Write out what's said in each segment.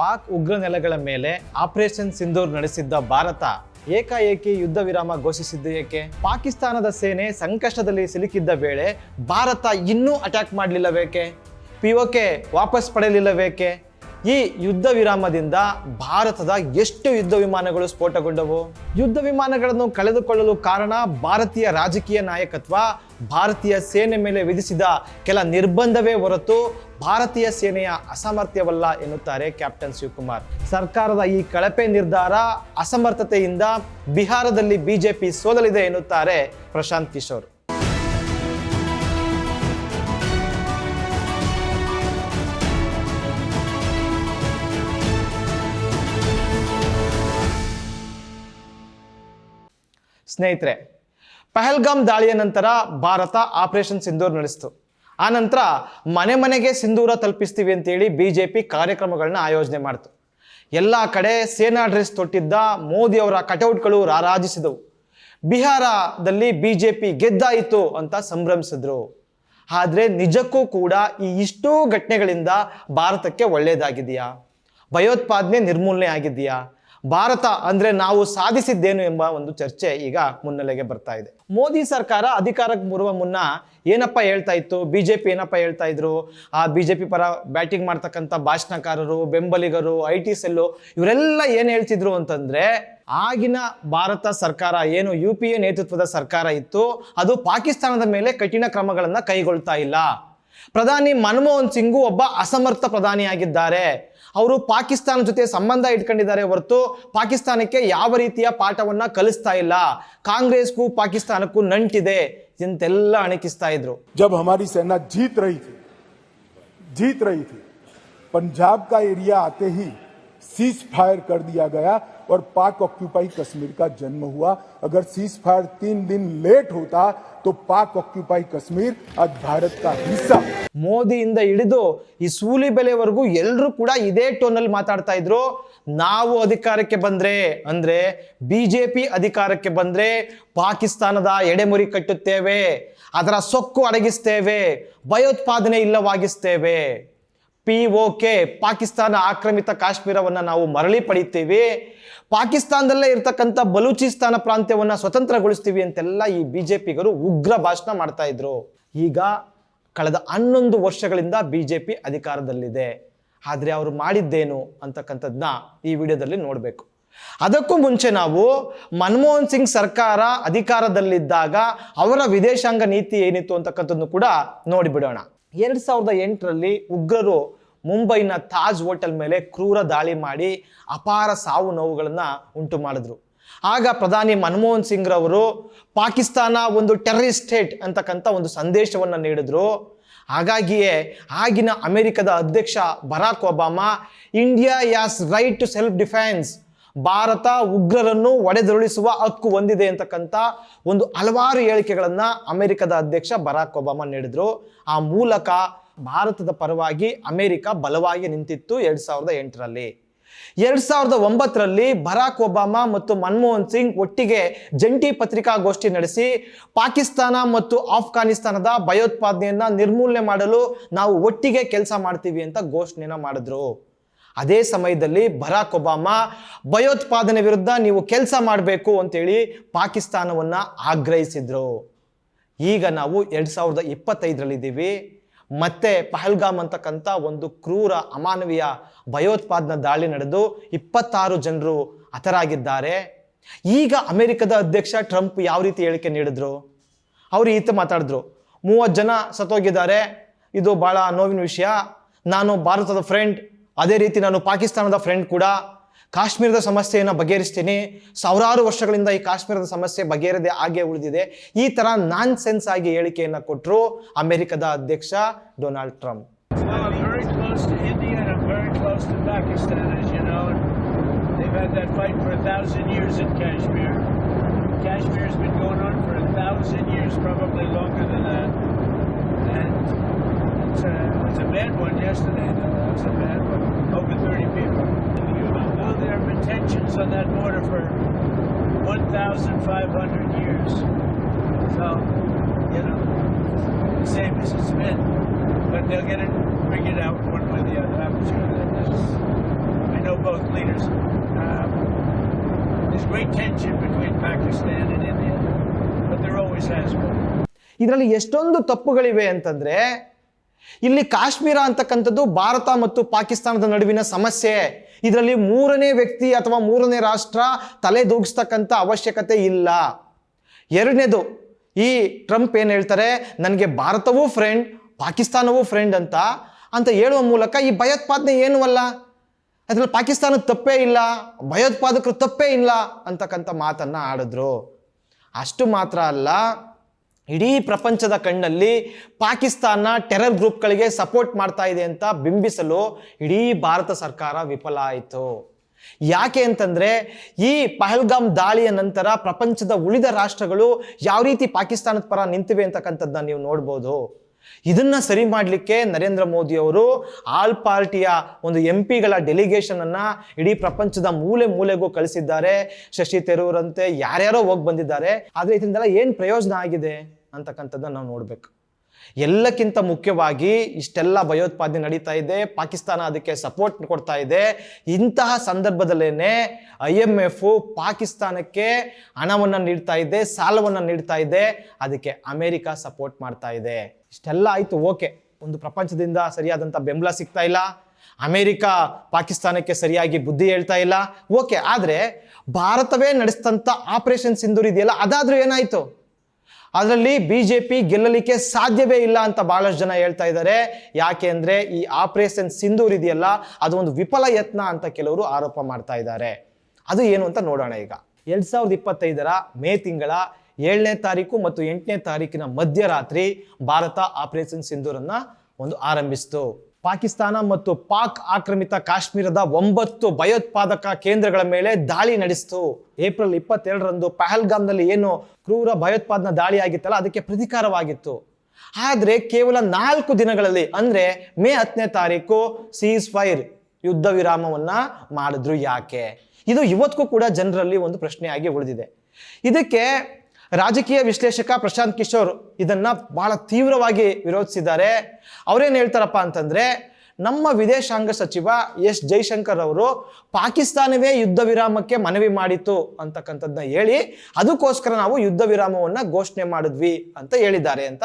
ಪಾಕ್ ಉಗ್ರ ನೆಲೆಗಳ ಮೇಲೆ ಆಪರೇಷನ್ ಸಿಂಧೂರ್ ನಡೆಸಿದ್ದ ಭಾರತ ಏಕಾಏಕಿ ಯುದ್ಧ ವಿರಾಮ ಘೋಷಿಸಿದ್ದು ಏಕೆ? ಪಾಕಿಸ್ತಾನದ ಸೇನೆ ಸಂಕಷ್ಟದಲ್ಲಿ ಸಿಲುಕಿದ್ದ ವೇಳೆ ಭಾರತ ಇನ್ನೂ ಅಟ್ಯಾಕ್ ಮಾಡಲಿಲ್ಲವೇಕೆ? ಪಿಒಕೆ ವಾಪಸ್ ಪಡೆಯಲಿಲ್ಲವೇಕೆ? ಈ ಯುದ್ಧ ವಿರಾಮದಿಂದ ಭಾರತದ ಎಷ್ಟು ಯುದ್ಧ ವಿಮಾನಗಳು ಸ್ಫೋಟಗೊಂಡವು. ಯುದ್ಧ ವಿಮಾನಗಳನ್ನು ಕಳೆದುಕೊಳ್ಳಲು ಕಾರಣ ಭಾರತೀಯ ರಾಜಕೀಯ ನಾಯಕತ್ವ ಭಾರತೀಯ ಸೇನೆ ಮೇಲೆ ವಿಧಿಸಿದ ಕೆಲ ನಿರ್ಬಂಧವೇ ಹೊರತು ಭಾರತೀಯ ಸೇನೆಯ ಅಸಾಮರ್ಥ್ಯವಲ್ಲ ಎನ್ನುತ್ತಾರೆ ಕ್ಯಾಪ್ಟನ್ ಶಿವಕುಮಾರ್. ಸರ್ಕಾರದ ಈ ಕಳಪೆ ನಿರ್ಧಾರ ಅಸಮರ್ಥತೆಯಿಂದ ಬಿಹಾರದಲ್ಲಿ ಬಿಜೆಪಿ ಸೋಲಲಿದೆ ಎನ್ನುತ್ತಾರೆ ಪ್ರಶಾಂತ್ ಕಿಶೋರ್. ಸ್ನೇಹಿತರೆ ಪಹಲ್ಗಾಮ್ ದಾಳಿಯ ನಂತರ ಭಾರತ ಆಪರೇಷನ್ ಸಿಂಧೂರ್ ನಡೆಸಿತು. ಆ ನಂತರ ಮನೆ ಮನೆಗೆ ಸಿಂಧೂರ ತಲುಪಿಸ್ತೀವಿ ಅಂತೇಳಿ ಬಿ ಜೆ ಪಿ ಕಾರ್ಯಕ್ರಮಗಳನ್ನ ಆಯೋಜನೆ ಮಾಡಿತು. ಎಲ್ಲ ಕಡೆ ಸೇನಾ ಡ್ರೆಸ್ ತೊಟ್ಟಿದ್ದ ಮೋದಿಯವರ ಕಟೌಟ್ಗಳು ರಾರಾಜಿಸಿದವು. ಬಿಹಾರದಲ್ಲಿ ಬಿ ಜೆ ಪಿ ಗೆದ್ದಾಯಿತು ಅಂತ ಸಂಭ್ರಮಿಸಿದ್ರು. ಆದರೆ ನಿಜಕ್ಕೂ ಕೂಡ ಈ ಇಷ್ಟೋ ಘಟನೆಗಳಿಂದ ಭಾರತಕ್ಕೆ ಒಳ್ಳೆಯದಾಗಿದೆಯಾ ಭಯೋತ್ಪಾದನೆ ನಿರ್ಮೂಲನೆ ಆಗಿದೆಯಾ? ಭಾರತ ಅಂದ್ರೆ ನಾವು ಸಾಧಿಸಿದ್ದೇನು ಎಂಬ ಒಂದು ಚರ್ಚೆ ಈಗ ಮುನ್ನೆಲೆಗೆ ಬರ್ತಾ ಇದೆ. ಮೋದಿ ಸರ್ಕಾರ ಅಧಿಕಾರಕ್ಕೆ ಬರುವ ಮುನ್ನ ಏನಪ್ಪ ಹೇಳ್ತಾ ಇತ್ತು? ಬಿಜೆಪಿ ಏನಪ್ಪ ಹೇಳ್ತಾ ಇದ್ರು? ಆ ಬಿಜೆಪಿ ಪರ ಬ್ಯಾಟಿಂಗ್ ಮಾಡ್ತಕ್ಕಂಥ ಭಾಷಣಕಾರರು, ಬೆಂಬಲಿಗರು, ಐ ಟಿ ಸೆಲ್ಲು ಇವರೆಲ್ಲ ಏನು ಹೇಳ್ತಿದ್ರು ಅಂತಂದ್ರೆ ಆಗಿನ ಭಾರತ ಸರ್ಕಾರ ಏನು ಯು ಪಿ ಎ ನೇತೃತ್ವದ ಸರ್ಕಾರ ಇತ್ತು, ಅದು ಪಾಕಿಸ್ತಾನದ ಮೇಲೆ ಕಠಿಣ ಕ್ರಮಗಳನ್ನು ಕೈಗೊಳ್ತಾ ಇಲ್ಲ. ಪ್ರಧಾನಿ ಮನಮೋಹನ್ ಸಿಂಗು ಒಬ್ಬ ಅಸಮರ್ಥ ಪ್ರಧಾನಿಯಾಗಿದ್ದಾರೆ. ಅವರು ಪಾಕಿಸ್ತಾನ ಜೊತೆ ಸಂಬಂಧ ಇಟ್ಕೊಂಡಿದ್ದಾರೆ ಹೊರತು ಪಾಕಿಸ್ತಾನಕ್ಕೆ ಯಾವ ರೀತಿಯ ಪಾಠವನ್ನ ಕಲಿಸ್ತಾ ಇಲ್ಲ ಕಾಂಗ್ರೆಸ್ಗೂ ಪಾಕಿಸ್ತಾನಕ್ಕೂ ನಂಟಿದೆ ಇಂತೆಲ್ಲ ಅಣಕಿಸ್ತಾ ಇದ್ರು जब हमारी सेना जीत रही थी जीत रही थी पंजाब का एरिया आते ही सीज फायर कर दिया गया और पाक ऑक्यूपाई कश्मीर का जन्म हुआ अगर सीज फायर तीन दिन लेट होता तो पाक ऑक्यूपाई कश्मीर आज भारत का हिस्सा ಮೋದಿಯಿಂದ ಹಿಡಿದು ಈ ಸೂಲಿ ಬೆಲೆವರೆಗೂ ಎಲ್ಲರೂ ಕೂಡ ಇದೇ ಟೋನಲ್ಲಿ ಮಾತಾಡ್ತಾ ಇದ್ರು ನಾವು ಅಧಿಕಾರಕ್ಕೆ ಬಂದ್ರೆ ಅಂದ್ರೆ ಬಿಜೆಪಿ ಅಧಿಕಾರಕ್ಕೆ ಬಂದ್ರೆ ಪಾಕಿಸ್ತಾನದ ಎಡೆಮುರಿ ಕಟ್ಟುತ್ತೇವೆ ಅದರ ಸೊಕ್ಕು ಅಡಗಿಸ್ತೇವೆ ಭಯೋತ್ಪಾದನೆ ಇಲ್ಲವಾಗಿಸ್ತೇವೆ ಪಿ ಪಾಕಿಸ್ತಾನ ಆಕ್ರಮಿತ ಕಾಶ್ಮೀರವನ್ನು ನಾವು ಮರಳಿ ಪಡಿತೀವಿ. ಪಾಕಿಸ್ತಾನದಲ್ಲೇ ಇರ್ತಕ್ಕಂಥ ಬಲೂಚಿಸ್ತಾನ ಪ್ರಾಂತ್ಯವನ್ನು ಸ್ವತಂತ್ರಗೊಳಿಸ್ತೀವಿ ಅಂತೆಲ್ಲ ಈ ಬಿ ಜೆ ಪಿಗರು ಉಗ್ರ ಭಾಷಣ ಮಾಡ್ತಾ ಇದ್ರು. ಈಗ ಕಳೆದ ಹನ್ನೊಂದು ವರ್ಷಗಳಿಂದ ಬಿ ಜೆ ಪಿ ಅಧಿಕಾರದಲ್ಲಿದೆ. ಆದರೆ ಅವರು ಮಾಡಿದ್ದೇನು ಅಂತಕ್ಕಂಥದ್ದನ್ನ ಈ ವಿಡಿಯೋದಲ್ಲಿ ನೋಡಬೇಕು. ಅದಕ್ಕೂ ಮುಂಚೆ ನಾವು ಮನಮೋಹನ್ ಸಿಂಗ್ ಸರ್ಕಾರ ಅಧಿಕಾರದಲ್ಲಿದ್ದಾಗ ಅವರ ವಿದೇಶಾಂಗ ನೀತಿ ಏನಿತ್ತು ಅಂತಕ್ಕಂಥದ್ದು ಕೂಡ ನೋಡಿಬಿಡೋಣ. ಎರಡು ಸಾವಿರದ ಎಂಟರಲ್ಲಿ ಉಗ್ರರು ಮುಂಬೈನ ತಾಜ್ ಹೋಟೆಲ್ ಮೇಲೆ ಕ್ರೂರ ದಾಳಿ ಮಾಡಿ ಅಪಾರ ಸಾವು ನೋವುಗಳನ್ನು ಉಂಟು ಮಾಡಿದ್ರು. ಆಗ ಪ್ರಧಾನಿ ಮನಮೋಹನ್ ಸಿಂಗ್ ರವರು ಪಾಕಿಸ್ತಾನ ಒಂದು ಟೆರರಿಸ್ಟ್ ಸ್ಟೇಟ್ ಅಂತಕ್ಕಂಥ ಒಂದು ಸಂದೇಶವನ್ನು ನೀಡಿದ್ರು. ಹಾಗಾಗಿಯೇ ಆಗಿನ ಅಮೆರಿಕದ ಅಧ್ಯಕ್ಷ Barack Obama, India has right to self defence Bharat ಉಗ್ರರನ್ನು ಒಡೆದುರುಳಿಸುವ ಹಕ್ಕು ಹೊಂದಿದೆ ಅಂತಕ್ಕಂಥ ಒಂದು ಹಲವಾರು ಹೇಳಿಕೆಗಳನ್ನು ಅಮೆರಿಕದ ಅಧ್ಯಕ್ಷ ಬರಾಕ್ ಒಬಾಮಾ ನೀಡಿದ್ರು. ಆ ಮೂಲಕ ಭಾರತದ ಪರವಾಗಿ ಅಮೆರಿಕ ಬಲವಾಗಿ ನಿಂತಿತ್ತು ಎರಡ್ ಸಾವಿರದ ಎಂಟರಲ್ಲಿ. ಎರಡ್ ಸಾವಿರದ ಒಂಬತ್ತರಲ್ಲಿ ಬರಾಕ್ ಒಬಾಮಾ ಮತ್ತು ಮನಮೋಹನ್ ಸಿಂಗ್ ಒಟ್ಟಿಗೆ ಜಂಟಿ ಪತ್ರಿಕಾಗೋಷ್ಠಿ ನಡೆಸಿ ಪಾಕಿಸ್ತಾನ ಮತ್ತು ಆಫ್ಘಾನಿಸ್ತಾನದ ಭಯೋತ್ಪಾದನೆಯನ್ನ ನಿರ್ಮೂಲನೆ ಮಾಡಲು ನಾವು ಒಟ್ಟಿಗೆ ಕೆಲಸ ಮಾಡ್ತೀವಿ ಅಂತ ಘೋಷಣೆನ ಮಾಡಿದ್ರು. ಅದೇ ಸಮಯದಲ್ಲಿ ಬರಾಕ್ ಒಬಾಮಾ, ಭಯೋತ್ಪಾದನೆ ವಿರುದ್ಧ ನೀವು ಕೆಲಸ ಮಾಡಬೇಕು ಅಂತೇಳಿ ಪಾಕಿಸ್ತಾನವನ್ನು ಆಗ್ರಹಿಸಿದರು. ಈಗ ನಾವು ಎರಡು ಸಾವಿರದ ಇಪ್ಪತ್ತೈದರಲ್ಲಿದ್ದೀವಿ. ಮತ್ತೆ ಪಹಲ್ಗಾಮ್ ಅಂತಕ್ಕಂಥ ಒಂದು ಕ್ರೂರ, ಅಮಾನವೀಯ ಭಯೋತ್ಪಾದನಾ ದಾಳಿ ನಡೆದು ಇಪ್ಪತ್ತಾರು ಜನರು ಹತರಾಗಿದ್ದಾರೆ. ಈಗ ಅಮೆರಿಕದ ಅಧ್ಯಕ್ಷ ಟ್ರಂಪ್ ಯಾವ ರೀತಿ ಹೇಳಿಕೆ ನೀಡಿದ್ರು? ಅವರು ಈತ ಮಾತಾಡಿದ್ರು. ಮೂವತ್ತು ಜನ ಸತ್ತೋಗಿದ್ದಾರೆ. ಇದು ಭಾಳ ನೋವಿನ ವಿಷಯ. ನಾನು ಭಾರತದ ಫ್ರೆಂಡ್ ಅದೇ ರೀತಿ ನಾನು ಪಾಕಿಸ್ತಾನದ ಫ್ರೆಂಡ್ ಕೂಡ ಕಾಶ್ಮೀರದ ಸಮಸ್ಯೆಯನ್ನು ಬಗೆಹರಿಸ್ತೀನಿ ಸಾವಿರಾರು ವರ್ಷಗಳಿಂದ ಈ ಕಾಶ್ಮೀರದ ಸಮಸ್ಯೆ ಬಗೆಹರಿದೆ ಹಾಗೆ ಉಳಿದಿದೆ ಈ ಥರ ನಾನ್ ಸೆನ್ಸ್ ಆಗಿ ಹೇಳಿಕೆಯನ್ನು ಕೊಟ್ಟರು ಅಮೆರಿಕದ ಅಧ್ಯಕ್ಷ Donald Trump it's a, it a bad one yesterday, though. That was a bad one. tensions on that border for 1,500 years. So, you know, the same as it's been. But they'll get it figured out one way or the other. I'm sure that that's, I both leaders. Um, there's great tension between Pakistan and India, but there always has been. ಇದರಲ್ಲಿ ಎಷ್ಟೊಂದು ತಪ್ಪುಗಳಿವೆ ಅಂತಂದ್ರೆ ಇಲ್ಲಿ ಕಾಶ್ಮೀರ ಅಂತಕ್ಕಂಥದ್ದು ಭಾರತ ಮತ್ತು ಪಾಕಿಸ್ತಾನದ ನಡುವಿನ ಸಮಸ್ಯೆ. ಇದರಲ್ಲಿ ಮೂರನೇ ವ್ಯಕ್ತಿ ಅಥವಾ ಮೂರನೇ ರಾಷ್ಟ್ರ ತಲೆ ದೂಗಿಸ್ತಕ್ಕಂಥ ಅವಶ್ಯಕತೆ ಇಲ್ಲ. ಎರಡನೇದು, ಈ ಟ್ರಂಪ್ ಏನು ಹೇಳ್ತಾರೆ? ನನಗೆ ಭಾರತವೂ ಫ್ರೆಂಡ್ ಪಾಕಿಸ್ತಾನವೂ ಫ್ರೆಂಡ್ ಅಂತ. ಅಂತ ಹೇಳುವ ಮೂಲಕ ಈ ಭಯೋತ್ಪಾದನೆ ಏನೂ ಅಲ್ಲ? ಅದರಲ್ಲಿ ಪಾಕಿಸ್ತಾನದ ತಪ್ಪೇ ಇಲ್ಲ, ಭಯೋತ್ಪಾದಕರು ತಪ್ಪೇ ಇಲ್ಲ ಅಂತಕ್ಕಂಥ ಮಾತನ್ನು ಆಡಿದ್ರು. ಅಷ್ಟು ಮಾತ್ರ ಅಲ್ಲ ಇಡೀ ಪ್ರಪಂಚದ ಕಣ್ಣಲ್ಲಿ ಪಾಕಿಸ್ತಾನ ಟೆರರ್ ಗ್ರೂಪ್ಗಳಿಗೆ ಸಪೋರ್ಟ್ ಮಾಡ್ತಾ ಇದೆ ಅಂತ ಬಿಂಬಿಸಲು ಇಡೀ ಭಾರತ ಸರ್ಕಾರ ವಿಫಲ ಆಯಿತು. ಯಾಕೆ ಅಂತಂದ್ರೆ ಈ ಪಹಲ್ಗಾಮ್ ದಾಳಿಯ ನಂತರ ಪ್ರಪಂಚದ ಉಳಿದ ರಾಷ್ಟ್ರಗಳು ಯಾವ ರೀತಿ ಪಾಕಿಸ್ತಾನದ ಪರ ನಿಂತಿವೆ ಅಂತಕ್ಕಂಥದ್ದನ್ನ ನೀವು ನೋಡ್ಬೋದು. ಇದನ್ನ ಸರಿ ಮಾಡಲಿಕ್ಕೆ ನರೇಂದ್ರ ಮೋದಿ ಅವರು ಆಲ್ ಪಾರ್ಟಿಯ ಒಂದು ಎಂ ಪಿಗಳ ಡೆಲಿಗೇಷನ್ ಅನ್ನ ಇಡೀ ಪ್ರಪಂಚದ ಮೂಲೆ ಮೂಲೆಗೂ ಕಳಿಸಿದ್ದಾರೆ. ಶಶಿ ತರೂರಂತೆ ಯಾರ್ಯಾರೋ ಹೋಗಿ ಬಂದಿದ್ದಾರೆ. ಆದರೆ ಇದರಿಂದೆಲ್ಲ ಏನು ಪ್ರಯೋಜನ ಆಗಿದೆ? ಅಂತಕ್ಕಂಥದ್ದನ್ನ ನಾವು ನೋಡಬೇಕು. ಎಲ್ಲಕ್ಕಿಂತ ಮುಖ್ಯವಾಗಿ ಇಷ್ಟೆಲ್ಲ ಭಯೋತ್ಪಾದನೆ ನಡೀತಾ ಇದೆ, ಪಾಕಿಸ್ತಾನ ಅದಕ್ಕೆ ಸಪೋರ್ಟ್ ಕೊಡ್ತಾ ಇದೆ. ಇಂತಹ ಸಂದರ್ಭದಲ್ಲೇನೆ ಐ ಎಂ ಎಫ್ ಪಾಕಿಸ್ತಾನಕ್ಕೆ ಹಣವನ್ನು ನೀಡ್ತಾ ಇದೆ, ಸಾಲವನ್ನು ನೀಡ್ತಾ ಇದೆ, ಅದಕ್ಕೆ ಅಮೆರಿಕ ಸಪೋರ್ಟ್ ಮಾಡ್ತಾ ಇದೆ. ಇಷ್ಟೆಲ್ಲ ಆಯ್ತು, ಓಕೆ. ಒಂದು ಪ್ರಪಂಚದಿಂದ ಸರಿಯಾದಂಥ ಬೆಂಬಲ ಸಿಗ್ತಾ ಇಲ್ಲ. ಅಮೆರಿಕ ಪಾಕಿಸ್ತಾನಕ್ಕೆ ಸರಿಯಾಗಿ ಬುದ್ಧಿ ಹೇಳ್ತಾ ಇಲ್ಲ. ಓಕೆ, ಆದರೆ ಭಾರತವೇ ನಡೆಸಿದಂಥ ಆಪರೇಷನ್ ಸಿಂಧೂರ್ ಇದೆಯಲ್ಲ, ಅದಾದ್ರೂ ಏನಾಯ್ತು? ಅದರಲ್ಲಿ ಬಿ ಜೆ ಪಿ ಗೆಲ್ಲಲಿಕ್ಕೆ ಸಾಧ್ಯವೇ ಇಲ್ಲ ಅಂತ ಬಹಳಷ್ಟು ಜನ ಹೇಳ್ತಾ ಇದ್ದಾರೆ. ಯಾಕೆ ಅಂದರೆ ಈ ಆಪರೇಷನ್ ಸಿಂಧೂರ್ ಇದೆಯಲ್ಲ, ಅದು ಒಂದು ವಿಫಲ ಯತ್ನ ಅಂತ ಕೆಲವರು ಆರೋಪ ಮಾಡ್ತಾ ಇದ್ದಾರೆ. ಅದು ಏನು ಅಂತ ನೋಡೋಣ ಈಗ. ಎರಡ್ ಸಾವಿರದ ಇಪ್ಪತ್ತೈದರ ಮೇ ತಿಂಗಳ ಏಳನೇ ತಾರೀಕು ಮತ್ತು ಎಂಟನೇ ತಾರೀಕಿನ ಮಧ್ಯರಾತ್ರಿ ಭಾರತ ಆಪರೇಷನ್ ಸಿಂಧೂರನ್ನು ಒಂದು ಆರಂಭಿಸಿತು. ಪಾಕಿಸ್ತಾನ ಮತ್ತು ಪಾಕ್ ಆಕ್ರಮಿತ ಕಾಶ್ಮೀರದ ಒಂಬತ್ತು ಭಯೋತ್ಪಾದಕ ಕೇಂದ್ರಗಳ ಮೇಲೆ ದಾಳಿ ನಡೆಸಿತು. ಏಪ್ರಿಲ್ ಇಪ್ಪತ್ತೆರಡರಂದು ಪಹಲ್ಗಾಮ್ನಲ್ಲಿ ಏನು ಕ್ರೂರ ಭಯೋತ್ಪಾದನಾ ದಾಳಿ ಆಗಿತ್ತಲ್ಲ, ಅದಕ್ಕೆ ಪ್ರತಿಕಾರವಾಗಿತ್ತು. ಆದರೆ ಕೇವಲ ನಾಲ್ಕು ದಿನಗಳಲ್ಲಿ, ಅಂದರೆ ಮೇ ಹತ್ತನೇ ತಾರೀಕು ಸೀಸ್ ಫೈರ್ ಯುದ್ಧ ವಿರಾಮವನ್ನು ಮಾಡಿದ್ರು ಯಾಕೆ? ಇದು ಇವತ್ತಿಗೂ ಕೂಡ ಜನರಲ್ಲಿ ಒಂದು ಪ್ರಶ್ನೆಯಾಗಿ ಉಳಿದಿದೆ. ಇದಕ್ಕೆ ರಾಜಕೀಯ ವಿಶ್ಲೇಷಕ ಪ್ರಶಾಂತ್ ಕಿಶೋರ್ ಇದನ್ನ ಬಹಳ ತೀವ್ರವಾಗಿ ವಿರೋಧಿಸಿದ್ದಾರೆ. ಅವರೇನು ಹೇಳ್ತಾರಪ್ಪ ಅಂತಂದ್ರೆ, ನಮ್ಮ ವಿದೇಶಾಂಗ ಸಚಿವ ಎಸ್ ಜೈಶಂಕರ್ ಅವರು ಪಾಕಿಸ್ತಾನವೇ ಯುದ್ಧ ವಿರಾಮಕ್ಕೆ ಮನವಿ ಮಾಡಿತು ಅಂತಕ್ಕಂಥದ್ದನ್ನ ಹೇಳಿ, ಅದಕ್ಕೋಸ್ಕರ ನಾವು ಯುದ್ಧ ವಿರಾಮವನ್ನ ಘೋಷಣೆ ಮಾಡಿದ್ವಿ ಅಂತ ಹೇಳಿದ್ದಾರೆ ಅಂತ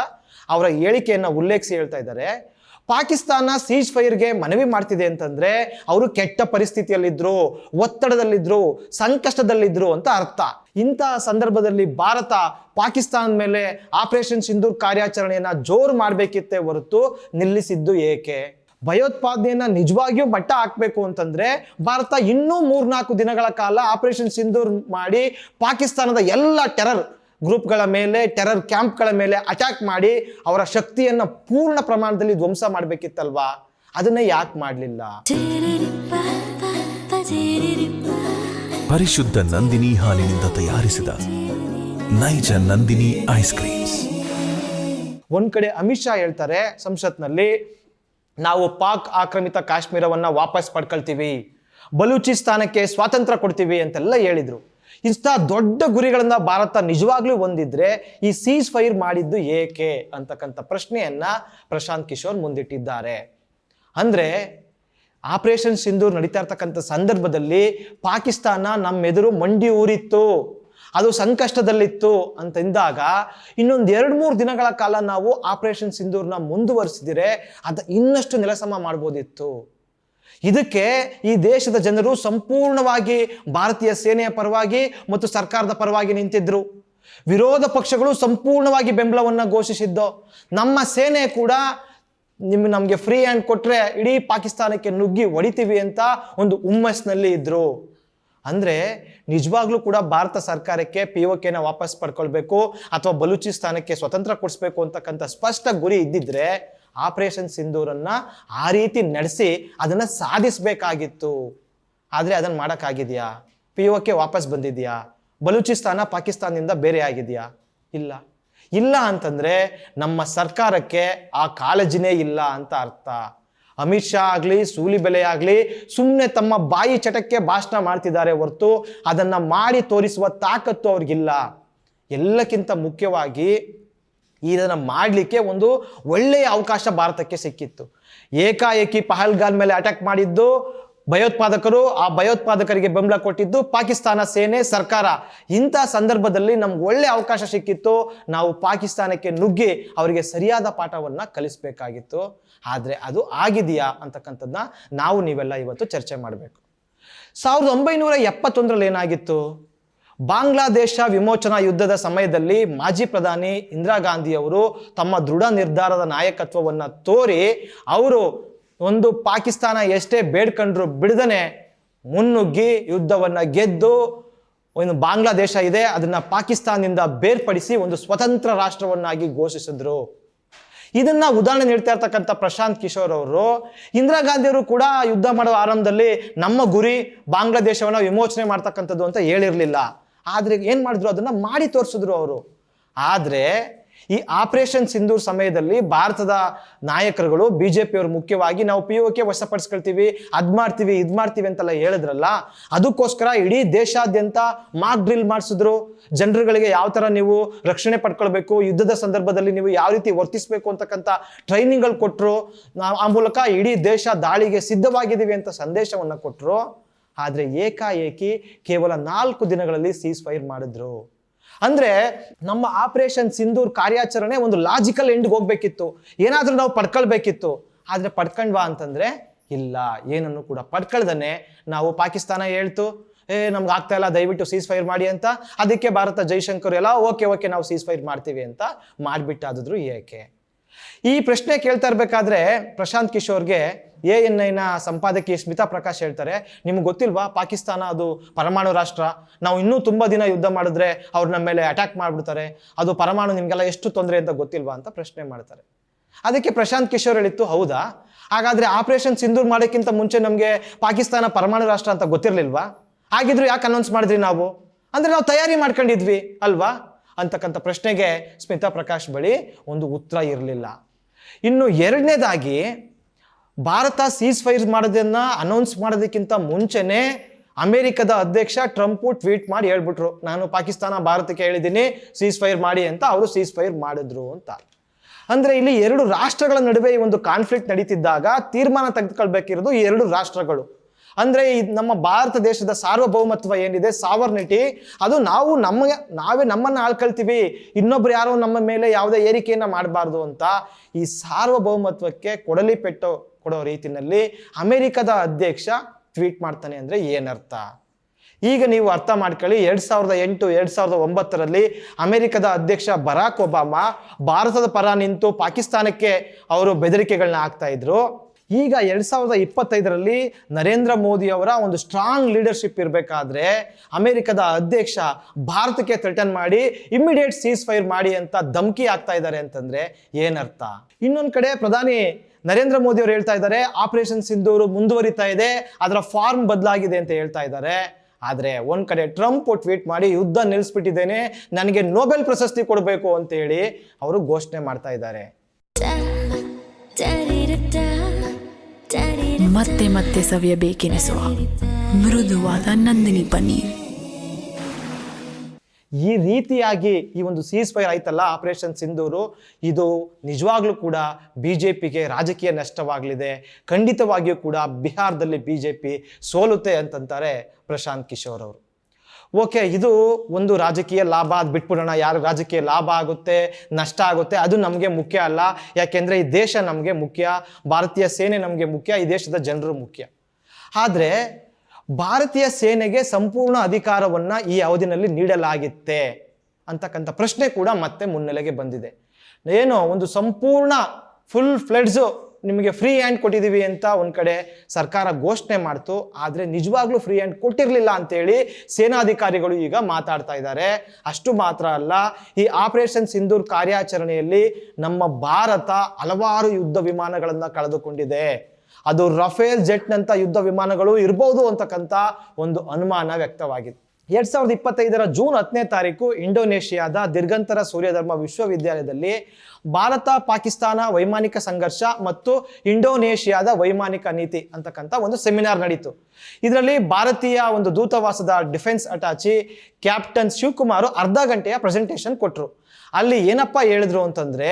ಅವರ ಹೇಳಿಕೆಯನ್ನು ಉಲ್ಲೇಖಿಸಿ ಹೇಳ್ತಾ ಇದ್ದಾರೆ. ಪಾಕಿಸ್ತಾನ ಸೀಜ್ ಫೈರ್ಗೆ ಮನವಿ ಮಾಡ್ತಿದೆ ಅಂತಂದ್ರೆ ಅವರು ಕೆಟ್ಟ ಪರಿಸ್ಥಿತಿಯಲ್ಲಿದ್ರು, ಒತ್ತಡದಲ್ಲಿದ್ರು, ಸಂಕಷ್ಟದಲ್ಲಿದ್ರು ಅಂತ ಅರ್ಥ. ಇಂತಹ ಸಂದರ್ಭದಲ್ಲಿ ಭಾರತ ಪಾಕಿಸ್ತಾನದ ಮೇಲೆ ಆಪರೇಷನ್ ಸಿಂಧೂರ್ ಕಾರ್ಯಾಚರಣೆಯನ್ನ ಜೋರು ಮಾಡಬೇಕಿತ್ತೇ ಹೊರತು ನಿಲ್ಲಿಸಿದ್ದು ಏಕೆ? ಭಯೋತ್ಪಾದನೆಯನ್ನ ನಿಜವಾಗಿಯೂ ಮಟ್ಟ ಹಾಕಬೇಕು ಅಂತಂದ್ರೆ ಭಾರತ ಇನ್ನೂ ಮೂರ್ನಾಲ್ಕು ದಿನಗಳ ಕಾಲ ಆಪರೇಷನ್ ಸಿಂಧೂರ್ ಮಾಡಿ ಪಾಕಿಸ್ತಾನದ ಎಲ್ಲ ಟೆರರ್ ಗ್ರೂಪ್ಗಳ ಮೇಲೆ ಟೆರರ್ ಕ್ಯಾಂಪ್ಗಳ ಮೇಲೆ ಅಟ್ಯಾಕ್ ಮಾಡಿ ಅವರ ಶಕ್ತಿಯನ್ನ ಪೂರ್ಣ ಪ್ರಮಾಣದಲ್ಲಿ ಧ್ವಂಸ ಮಾಡಬೇಕಿತ್ತಲ್ವಾ? ಅದನ್ನ ಯಾಕೆ ಮಾಡಲಿಲ್ಲ? ಪರಿಶುದ್ಧ ನಂದಿನಿ ಹಾಲಿನಿಂದ ತಯಾರಿಸಿದ ನೈಜ ನಂದಿನಿ ಐಸ್ ಕ್ರೀಮ್ಸ್ ಒಂದ್ ಕಡೆ ಅಮಿತ್ ಶಾ ಹೇಳ್ತಾರೆ ಸಂಸತ್ನಲ್ಲಿ ನಾವು ಪಾಕ್ ಆಕ್ರಮಿತ ಕಾಶ್ಮೀರವನ್ನ ವಾಪಸ್ ಪಡ್ಕೊಳ್ತೀವಿ ಬಲೂಚಿಸ್ತಾನಕ್ಕೆ ಸ್ವಾತಂತ್ರ್ಯ ಕೊಡ್ತೀವಿ ಅಂತೆಲ್ಲ ಹೇಳಿದ್ರು. ಇಂಥ ದೊಡ್ಡ ಗುರಿಗಳನ್ನು ಭಾರತ ನಿಜವಾಗ್ಲೂ ಹೊಂದಿದ್ರೆ ಈ ಸೀಸ್ ಫೈರ್ ಮಾಡಿದ್ದು ಏಕೆ ಅಂತಕ್ಕಂಥ ಪ್ರಶ್ನೆಯನ್ನ ಪ್ರಶಾಂತ್ ಕಿಶೋರ್ ಮುಂದಿಟ್ಟಿದ್ದಾರೆ. ಅಂದ್ರೆ ಆಪರೇಷನ್ ಸಿಂಧೂರ್ ನಡೀತಾ ಇರ್ತಕ್ಕಂಥ ಸಂದರ್ಭದಲ್ಲಿ ಪಾಕಿಸ್ತಾನ ನಮ್ಮೆದುರು ಮಂಡಿ ಊರಿತ್ತು, ಅದು ಸಂಕಷ್ಟದಲ್ಲಿತ್ತು ಅಂತಂದಾಗ ಇನ್ನೊಂದು ಎರಡು ಮೂರು ದಿನಗಳ ಕಾಲ ನಾವು ಆಪರೇಷನ್ ಸಿಂಧೂರ್ನ ಮುಂದುವರಿಸಿದರೆ ಅದು ಇನ್ನಷ್ಟು ನೆಲಸಮ ಮಾಡ್ಬೋದಿತ್ತು. ಇದಕ್ಕೆ ಈ ದೇಶದ ಜನರು ಸಂಪೂರ್ಣವಾಗಿ ಭಾರತೀಯ ಸೇನೆಯ ಪರವಾಗಿ ಮತ್ತು ಸರ್ಕಾರದ ಪರವಾಗಿ ನಿಂತಿದ್ರು. ವಿರೋಧ ಪಕ್ಷಗಳು ಸಂಪೂರ್ಣವಾಗಿ ಬೆಂಬಲವನ್ನು ಘೋಷಿಸಿದ್ದು. ನಮ್ಮ ಸೇನೆ ಕೂಡ ನಿಮ್ಗೆ ನಮಗೆ ಫ್ರೀ ಹ್ಯಾಂಡ್ ಕೊಟ್ರೆ ಇಡೀ ಪಾಕಿಸ್ತಾನಕ್ಕೆ ನುಗ್ಗಿ ಹೊಡಿತೀವಿ ಅಂತ ಒಂದು ಹುಮ್ಮಸ್ನಲ್ಲಿ ಇದ್ದರು ಅಂದ್ರೆ ನಿಜವಾಗ್ಲೂ ಕೂಡ ಭಾರತ ಸರ್ಕಾರಕ್ಕೆ ಪಿ ಒ ಕೆನ ವಾಪಸ್ ಪಡ್ಕೊಳ್ಬೇಕು ಅಥವಾ ಬಲೂಚಿಸ್ತಾನಕ್ಕೆ ಸ್ವತಂತ್ರ ಕೊಡಿಸ್ಬೇಕು ಅಂತಕ್ಕಂಥ ಸ್ಪಷ್ಟ ಗುರಿ ಇದ್ದಿದ್ರೆ ಆಪರೇಷನ್ ಸಿಂಧೂರನ್ನ ಆ ರೀತಿ ನಡೆಸಿ ಅದನ್ನ ಸಾಧಿಸಬೇಕಾಗಿತ್ತು. ಆದರೆ ಅದನ್ನ ಮಾಡೋಕ್ಕಾಗಿದೆಯಾ? ಪಿ ಒ ಕೆ ವಾಪಸ್ ಬಂದಿದೆಯಾ? ಬಲೂಚಿಸ್ತಾನ ಪಾಕಿಸ್ತಾನದಿಂದ ಬೇರೆ ಆಗಿದೆಯಾ? ಇಲ್ಲ. ಇಲ್ಲ ಅಂತಂದ್ರೆ ನಮ್ಮ ಸರ್ಕಾರಕ್ಕೆ ಆ ಕಾಳಜಿನೇ ಇಲ್ಲ ಅಂತ ಅರ್ಥ. ಅಮಿತ್ ಶಾ ಆಗಲಿ ಸೂಲಿಬೆಲೆ ಆಗಲಿ ಸುಮ್ಮನೆ ತಮ್ಮ ಬಾಯಿ ಚಟಕ್ಕೆ ಭಾಷಣ ಮಾಡ್ತಿದ್ದಾರೆ ಹೊರತು ಅದನ್ನ ಮಾಡಿ ತೋರಿಸುವ ತಾಕತ್ತು ಅವ್ರಿಗಿಲ್ಲ. ಎಲ್ಲಕ್ಕಿಂತ ಮುಖ್ಯವಾಗಿ ಇದನ್ನು ಮಾಡಲಿಕ್ಕೆ ಒಂದು ಒಳ್ಳೆಯ ಅವಕಾಶ ಭಾರತಕ್ಕೆ ಸಿಕ್ಕಿತ್ತು. ಏಕಾಏಕಿ ಪಹಲ್ಗಾನ್ ಮೇಲೆ ಅಟ್ಯಾಕ್ ಮಾಡಿದ್ದು ಭಯೋತ್ಪಾದಕರು, ಆ ಭಯೋತ್ಪಾದಕರಿಗೆ ಬೆಂಬಲ ಕೊಟ್ಟಿದ್ದು ಪಾಕಿಸ್ತಾನ ಸೇನೆ ಸರ್ಕಾರ. ಇಂಥ ಸಂದರ್ಭದಲ್ಲಿ ನಮ್ಗೆ ಒಳ್ಳೆ ಅವಕಾಶ ಸಿಕ್ಕಿತ್ತು. ನಾವು ಪಾಕಿಸ್ತಾನಕ್ಕೆ ನುಗ್ಗಿ ಅವರಿಗೆ ಸರಿಯಾದ ಪಾಠವನ್ನು ಕಲಿಸಬೇಕಾಗಿತ್ತು. ಆದರೆ ಅದು ಆಗಿದೆಯಾ ಅಂತಕ್ಕಂಥದ್ದನ್ನ ನಾವು ನೀವೆಲ್ಲ ಇವತ್ತು ಚರ್ಚೆ ಮಾಡಬೇಕು. ಸಾವಿರದ ಒಂಬೈನೂರ ಎಪ್ಪತ್ತೊಂದರಲ್ಲಿ ಏನಾಗಿತ್ತು? ಬಾಂಗ್ಲಾದೇಶ ವಿಮೋಚನಾ ಯುದ್ಧದ ಸಮಯದಲ್ಲಿ ಮಾಜಿ ಪ್ರಧಾನಿ ಇಂದಿರಾ ಗಾಂಧಿಯವರು ತಮ್ಮ ದೃಢ ನಿರ್ಧಾರದ ನಾಯಕತ್ವವನ್ನು ತೋರಿ ಅವರು ಒಂದು ಪಾಕಿಸ್ತಾನ ಎಷ್ಟೇ ಬೇಡ್ಕೊಂಡ್ರು ಬಿಡದನೆ ಮುನ್ನುಗ್ಗಿ ಯುದ್ಧವನ್ನು ಗೆದ್ದು ಒಂದು ಬಾಂಗ್ಲಾದೇಶ ಇದೆ, ಅದನ್ನ ಪಾಕಿಸ್ತಾನದಿಂದ ಬೇರ್ಪಡಿಸಿ ಒಂದು ಸ್ವತಂತ್ರ ರಾಷ್ಟ್ರವನ್ನಾಗಿ ಘೋಷಿಸಿದ್ರು. ಇದನ್ನ ಉದಾಹರಣೆ ನೀಡ್ತಾ ಇರ್ತಕ್ಕಂಥ ಪ್ರಶಾಂತ್ ಕಿಶೋರ್ ಅವರು, ಇಂದಿರಾ ಗಾಂಧಿಯವರು ಕೂಡ ಯುದ್ಧ ಮಾಡುವ ಆರಂಭದಲ್ಲಿ ನಮ್ಮ ಗುರಿ ಬಾಂಗ್ಲಾದೇಶವನ್ನ ವಿಮೋಚನೆ ಮಾಡ್ತಕ್ಕಂಥದ್ದು ಅಂತ ಹೇಳಿರ್ಲಿಲ್ಲ. ಆದ್ರೆ ಏನು ಮಾಡಿದ್ರು? ಅದನ್ನ ಮಾಡಿ ತೋರಿಸಿದ್ರು ಅವರು. ಆದರೆ ಈ ಆಪರೇಷನ್ ಸಿಂಧೂರ್ ಸಮಯದಲ್ಲಿ ಭಾರತದ ನಾಯಕರುಗಳು, ಬಿಜೆಪಿಯವರು ಮುಖ್ಯವಾಗಿ ನಾವು ಪಿ ಕೆ ವಶಪಡಿಸ್ಕೊಳ್ತೀವಿ, ಅದು ಮಾಡ್ತೀವಿ, ಇದು ಮಾಡ್ತೀವಿ ಅಂತೆಲ್ಲ ಹೇಳಿದ್ರಲ್ಲ, ಅದಕ್ಕೋಸ್ಕರ ಇಡೀ ದೇಶಾದ್ಯಂತ ಮಾಕ್ ಡ್ರಿಲ್ ಮಾಡಿಸಿದ್ರು. ಜನರುಗಳಿಗೆ ಯಾವ ತರ ನೀವು ರಕ್ಷಣೆ ಪಡ್ಕೊಳ್ಬೇಕು, ಯುದ್ಧದ ಸಂದರ್ಭದಲ್ಲಿ ನೀವು ಯಾವ ರೀತಿ ವರ್ತಿಸಬೇಕು ಅಂತಕ್ಕಂಥ ಟ್ರೈನಿಂಗ್ಗಳು ಕೊಟ್ಟರು ಆ ಮೂಲಕ ಇಡೀ ದೇಶ ದಾಳಿಗೆ ಸಿದ್ಧವಾಗಿದ್ದೀವಿ ಅಂತ ಸಂದೇಶವನ್ನು ಕೊಟ್ಟರು ಆದರೆ ಏಕಾಏಕಿ ಕೇವಲ ನಾಲ್ಕು ದಿನಗಳಲ್ಲಿ ಸೀಸ್ ಫೈರ್ ಮಾಡಿದ್ರು. ಅಂದ್ರೆ ನಮ್ಮ ಆಪರೇಷನ್ ಸಿಂಧೂರ್ ಕಾರ್ಯಾಚರಣೆ ಒಂದು ಲಾಜಿಕಲ್ ಎಂಡ್ಗೆ ಹೋಗ್ಬೇಕಿತ್ತು. ಏನಾದರೂ ನಾವು ಪಡ್ಕೊಳ್ಬೇಕಿತ್ತು. ಆದರೆ ಪಡ್ಕೊಂಡ್ವಾ ಅಂತಂದ್ರೆ ಇಲ್ಲ, ಏನನ್ನು ಕೂಡ ಪಡ್ಕೊಳ್ದನೆ ನಾವು ಪಾಕಿಸ್ತಾನ ಹೇಳ್ತು, ಏ, ನಮ್ಗೆ ಆಗ್ತಾ ಇಲ್ಲ, ದಯವಿಟ್ಟು ಸೀಸ್ ಫೈರ್ ಮಾಡಿ ಅಂತ. ಅದಕ್ಕೆ ಭಾರತ ಜೈಶಂಕರ್ ಎಲ್ಲ, ಓಕೆ ಓಕೆ, ನಾವು ಸೀಸ್ ಫೈರ್ ಮಾಡ್ತೀವಿ ಅಂತ ಮಾಡಿಬಿಟ್ಟಾದ್ರು ಏಕೆ? ಈ ಪ್ರಶ್ನೆ ಕೇಳ್ತಾ ಇರಬೇಕಾದ್ರೆ ಪ್ರಶಾಂತ್ ಕಿಶೋರ್ಗೆ ಎ ಎನ್ ಐನ ಸಂಪಾದಕಿ ಸ್ಮಿತಾ ಪ್ರಕಾಶ್ ಹೇಳ್ತಾರೆ, ನಿಮ್ಗೆ ಗೊತ್ತಿಲ್ವಾ ಪಾಕಿಸ್ತಾನ ಅದು ಪರಮಾಣು ರಾಷ್ಟ್ರ? ನಾವು ಇನ್ನೂ ತುಂಬ ದಿನ ಯುದ್ಧ ಮಾಡಿದ್ರೆ ಅವ್ರು ನಮ್ಮ ಮೇಲೆ ಅಟ್ಯಾಕ್ ಮಾಡಿಬಿಡ್ತಾರೆ. ಅದು ಪರಮಾಣು ನಿಮಗೆಲ್ಲ ಎಷ್ಟು ತೊಂದರೆ ಅಂತ ಗೊತ್ತಿಲ್ವಾ? ಅಂತ ಪ್ರಶ್ನೆ ಮಾಡ್ತಾರೆ. ಅದಕ್ಕೆ ಪ್ರಶಾಂತ್ ಕಿಶೋರ್ ಹೇಳಿತ್ತು, ಹೌದಾ? ಹಾಗಾದ್ರೆ ಆಪರೇಷನ್ ಸಿಂಧೂರ್ ಮಾಡೋಕ್ಕಿಂತ ಮುಂಚೆ ನಮಗೆ ಪಾಕಿಸ್ತಾನ ಪರಮಾಣು ರಾಷ್ಟ್ರ ಅಂತ ಗೊತ್ತಿರಲಿಲ್ವಾ? ಹಾಗಿದ್ರು ಯಾಕೆ ಅನೌನ್ಸ್ ಮಾಡಿದ್ರಿ ನಾವು? ಅಂದರೆ ನಾವು ತಯಾರಿ ಮಾಡ್ಕೊಂಡಿದ್ವಿ, ಅಲ್ವಾ? ಅಂತಕ್ಕಂಥ ಪ್ರಶ್ನೆಗೆ ಸ್ಮಿತಾ ಪ್ರಕಾಶ್ ಬಳಿ ಒಂದು ಉತ್ತರ ಇರಲಿಲ್ಲ. ಇನ್ನು ಎರಡನೇದಾಗಿ, ಭಾರತ ಸೀಸ್ ಫೈರ್ ಮಾಡೋದನ್ನು ಅನೌನ್ಸ್ ಮಾಡೋದಕ್ಕಿಂತ ಮುಂಚೆನೆ ಅಮೆರಿಕದ ಅಧ್ಯಕ್ಷ ಟ್ರಂಪು ಟ್ವೀಟ್ ಮಾಡಿ ಹೇಳ್ಬಿಟ್ರು, ನಾನು ಪಾಕಿಸ್ತಾನ ಭಾರತಕ್ಕೆ ಹೇಳಿದ್ದೀನಿ ಸೀಸ್ ಫೈರ್ ಮಾಡಿ ಅಂತ ಅವರು ಸೀಸ್ ಫೈರ್ ಮಾಡಿದ್ರು ಅಂತ. ಅಂದರೆ ಇಲ್ಲಿ ಎರಡು ರಾಷ್ಟ್ರಗಳ ನಡುವೆ ಈ ಒಂದು ಕಾನ್ಫ್ಲಿಕ್ಟ್ ನಡೀತಿದ್ದಾಗ ತೀರ್ಮಾನ ತೆಗೆದುಕೊಳ್ಬೇಕಿರೋದು ಎರಡು ರಾಷ್ಟ್ರಗಳು. ಅಂದ್ರೆ ನಮ್ಮ ಭಾರತ ದೇಶದ ಸಾರ್ವಭೌಮತ್ವ ಏನಿದೆ? ಸಾವರ್ನಿಟಿ ಅದು ನಾವು ನಮಗೆ, ನಾವೇ ನಮ್ಮನ್ನ ಆಳ್ಕೊಳ್ತೀವಿ. ಇನ್ನೊಬ್ರು ಯಾರೋ ನಮ್ಮ ಮೇಲೆ ಯಾವುದೇ ಏರಿಕೆಯನ್ನ ಮಾಡಬಾರ್ದು ಅಂತ ಈ ಸಾರ್ವಭೌಮತ್ವಕ್ಕೆ ಕೊಡಲಿ ಪೆಟ್ಟು ಕೊಡೋ ರೀತಿನಲ್ಲಿ ಅಮೆರಿಕದ ಅಧ್ಯಕ್ಷ ಟ್ವೀಟ್ ಮಾಡ್ತಾನೆ ಅಂದ್ರೆ ಏನರ್ಥ? ಈಗ ನೀವು ಅರ್ಥ ಮಾಡ್ಕೊಳ್ಳಿ, ಎರಡ್ ಸಾವಿರದ ಎಂಟು, ಎರಡ್ ಸಾವಿರದ ಒಂಬತ್ತರಲ್ಲಿ ಅಮೆರಿಕದ ಅಧ್ಯಕ್ಷ ಬರಾಕ್ ಒಬಾಮಾ ಭಾರತದ ಪರ ನಿಂತು ಪಾಕಿಸ್ತಾನಕ್ಕೆ ಅವರು ಬೆದರಿಕೆಗಳನ್ನ ಹಾಕ್ತಾ ಇದ್ರು. ಈಗ ಎರಡು ಸಾವಿರದ ಇಪ್ಪತ್ತೈದರಲ್ಲಿ ನರೇಂದ್ರ ಮೋದಿ ಅವರ ಒಂದು ಸ್ಟ್ರಾಂಗ್ ಲೀಡರ್ಶಿಪ್ ಇರಬೇಕಾದ್ರೆ ಅಮೆರಿಕದ ಅಧ್ಯಕ್ಷ ಭಾರತಕ್ಕೆ ಥ್ರೆಟನ್ ಮಾಡಿ ಇಮ್ಮಿಡಿಯೇಟ್ ಸೀಸ್ ಫೈರ್ ಮಾಡಿ ಅಂತ ಧಮಕಿ ಆಗ್ತಾ ಇದ್ದಾರೆ ಅಂತಂದ್ರೆ ಏನರ್ಥ? ಇನ್ನೊಂದು ಕಡೆ ಪ್ರಧಾನಿ ನರೇಂದ್ರ ಮೋದಿ ಅವರು ಹೇಳ್ತಾ ಇದ್ದಾರೆ ಆಪರೇಷನ್ ಸಿಂಧೂರು ಮುಂದುವರಿತಾ ಇದೆ, ಅದರ ಫಾರ್ಮ್ ಬದಲಾಗಿದೆ ಅಂತ ಹೇಳ್ತಾ ಇದ್ದಾರೆ. ಆದರೆ ಒಂದು ಕಡೆ ಟ್ರಂಪ್ ಟ್ವೀಟ್ ಮಾಡಿ ಯುದ್ಧ ನಿಲ್ಲಿಸ್ಬಿಟ್ಟಿದ್ದೇನೆ ನನಗೆ ನೊಬೆಲ್ ಪ್ರಶಸ್ತಿ ಕೊಡಬೇಕು ಅಂತ ಹೇಳಿ ಅವರು ಘೋಷಣೆ ಮಾಡ್ತಾ ಇದ್ದಾರೆ. ಮತ್ತೆ ಮತ್ತೆ ಸವಿಯಬೇಕೆನಿಸುವ ಮೃದುವಾದ ನಂದಿನಿ ಪನ್ನೀರ್. ಈ ರೀತಿಯಾಗಿ ಈ ಒಂದು ಸೀಸ್ ಫೈರ್ ಆಯ್ತಲ್ಲ ಆಪರೇಷನ್ ಸಿಂಧೂರು ಇದು ನಿಜವಾಗ್ಲೂ ಕೂಡ ಬಿ ಜೆ ಪಿಗೆ ರಾಜಕೀಯ ನಷ್ಟವಾಗಲಿದೆ. ಖಂಡಿತವಾಗಿಯೂ ಕೂಡ ಬಿಹಾರದಲ್ಲಿ ಬಿ ಜೆ ಪಿ ಸೋಲುತ್ತೆ ಅಂತಂತಾರೆ ಪ್ರಶಾಂತ್ ಕಿಶೋರ್ ಅವರು. ಓಕೆ, ಇದು ಒಂದು ರಾಜಕೀಯ ಲಾಭ ಅದು ಬಿಟ್ಬಿಡೋಣ. ಯಾರು ರಾಜಕೀಯ ಲಾಭ ಆಗುತ್ತೆ, ನಷ್ಟ ಆಗುತ್ತೆ, ಅದು ನಮಗೆ ಮುಖ್ಯ ಅಲ್ಲ. ಯಾಕೆಂದರೆ ಈ ದೇಶ ನಮಗೆ ಮುಖ್ಯ, ಭಾರತೀಯ ಸೇನೆ ನಮಗೆ ಮುಖ್ಯ, ಈ ದೇಶದ ಜನರು ಮುಖ್ಯ. ಆದರೆ, ಭಾರತೀಯ ಸೇನೆಗೆ ಸಂಪೂರ್ಣ ಅಧಿಕಾರವನ್ನು ಈ ಅವಧಿನಲ್ಲಿ ನೀಡಲಾಗಿತ್ತೆ ಅಂತಕ್ಕಂಥ ಪ್ರಶ್ನೆ ಕೂಡ ಮತ್ತೆ ಮುನ್ನೆಲೆಗೆ ಬಂದಿದೆ. ಏನೋ, ಒಂದು ಸಂಪೂರ್ಣ ಫುಲ್ ಫ್ಲೆಡ್ಸು ನಿಮಗೆ ಫ್ರೀ ಹ್ಯಾಂಡ್ ಕೊಟ್ಟಿದ್ದೀವಿ ಅಂತ ಒಂದು ಕಡೆ ಸರ್ಕಾರ ಘೋಷಣೆ ಮಾಡ್ತು, ಆದರೆ ನಿಜವಾಗ್ಲೂ ಫ್ರೀ ಹ್ಯಾಂಡ್ ಕೊಟ್ಟಿರಲಿಲ್ಲ ಅಂತೇಳಿ ಸೇನಾಧಿಕಾರಿಗಳು ಈಗ ಮಾತಾಡ್ತಾ ಇದ್ದಾರೆ. ಅಷ್ಟು ಮಾತ್ರ ಅಲ್ಲ, ಈ ಆಪರೇಷನ್ ಸಿಂಧೂರ್ ಕಾರ್ಯಾಚರಣೆಯಲ್ಲಿ ನಮ್ಮ ಭಾರತ ಹಲವಾರು ಯುದ್ಧ ವಿಮಾನಗಳನ್ನು ಕಳೆದುಕೊಂಡಿದೆ. ಅದು ರಫೇಲ್ ಜೆಟ್ನಂಥ ಯುದ್ಧ ವಿಮಾನಗಳು ಇರ್ಬೋದು ಅಂತಕ್ಕಂಥ ಒಂದು ಅನುಮಾನ ವ್ಯಕ್ತವಾಗಿದೆ ಎರಡ್ ಸಾವಿರದ ಇಪ್ಪತ್ತೈದರ ಜೂನ್ ಹತ್ತನೇ ತಾರೀಕು ಇಂಡೋನೇಷ್ಯಾದ ದಿರ್ಗಂತರ ಸೂರ್ಯಧರ್ಮ ವಿಶ್ವವಿದ್ಯಾಲಯದಲ್ಲಿ ಭಾರತ, ಪಾಕಿಸ್ತಾನ ವೈಮಾನಿಕ ಸಂಘರ್ಷ ಮತ್ತು ಇಂಡೋನೇಷ್ಯಾದ ವೈಮಾನಿಕ ನೀತಿ ಅಂತಕ್ಕಂಥ ಒಂದು ಸೆಮಿನಾರ್ ನಡೀತು. ಇದರಲ್ಲಿ ಭಾರತೀಯ ಒಂದು ದೂತವಾಸದ ಡಿಫೆನ್ಸ್ ಅಟಾಚಿ ಕ್ಯಾಪ್ಟನ್ ಶಿವಕುಮಾರ್ ಅರ್ಧ ಗಂಟೆಯ ಪ್ರೆಸೆಂಟೇಷನ್ ಕೊಟ್ಟರು ಅಲ್ಲಿ ಏನಪ್ಪ ಹೇಳಿದ್ರು ಅಂತಂದ್ರೆ